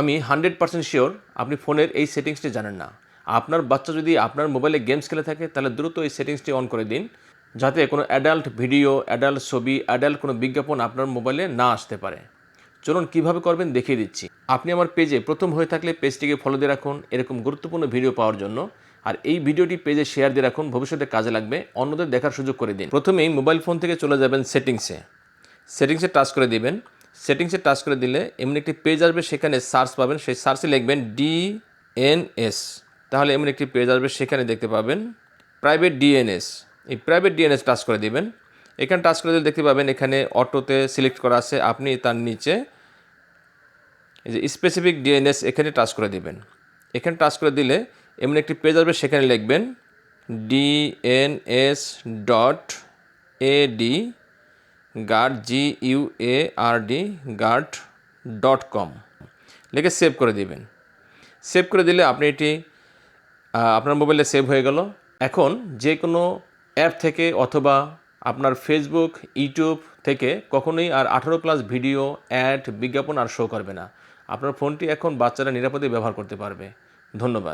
আমি hundred percent sure আপনি ফোনের এই সেটিংসটি জানেন না। আপনার বাচ্চা যদি আপনার মোবাইলে গেমস খেলে থাকে, তাহলে দ্রুত এই সেটিংসটি অন করে দিন, যাতে কোনো অ্যাডাল্ট ভিডিও অ্যাডাল্ট ছবি অ্যাডাল্ট কোনো বিজ্ঞাপন আপনার মোবাইলে না আসতে পারে। চলুন কীভাবে করবেন দেখিয়ে দিচ্ছি। আপনি আমার পেজে প্রথম হয়ে থাকলে পেজটিকে ফলো দিয়ে রাখুন, এরকম গুরুত্বপূর্ণ ভিডিও পাওয়ার জন্য। আর এই ভিডিওটি পেজে শেয়ার দিয়ে রাখুন, ভবিষ্যতে কাজে লাগবে, অন্যদের দেখার সুযোগ করে দিন। প্রথমেই মোবাইল ফোন থেকে চলে যাবেন সেটিংসে সেটিংসে টাচ করে দিবেন। সেটিংসে টাচ করে দিলে এমন একটি পেজ আসবে, সেখানে সার্চ পাবেন। সেই সার্চে লিখবেন ডিএনএস তাহলে এমন একটি পেজ আসবে, সেখানে দেখতে পাবেন প্রাইভেট ডিএনএস এই প্রাইভেট ডিএনএস টাচ করে দিবেন। এখানে টাচ করে দিলে দেখতে পাবেন এখানে অটোতে সিলেক্ট করা আছে, আপনি তার নিচে এই যে স্পেসিফিক ডিএনএস এখানে টাচ করে দিবেন। এখানে টাচ করে দিলে এমন একটি পেজ আসবে, সেখানে লিখবেন DNS dot AdGuard G U A R D guard dot com লিখে সেভ করে দিবেন। সেভ করে দিলে আপনি এটি আপনার মোবাইলে সেভ হয়ে গেল। এখন যে কোনো অ্যাপ থেকে অথবা আপনার ফেসবুক ইউটিউব থেকে কখনোই আর আঠারো প্লাস ভিডিও অ্যাড বিজ্ঞাপন আর শো করবে না। আপনার ফোনটি এখন বাচ্চারা নিরাপদে ব্যবহার করতে পারবে। ধন্যবাদ।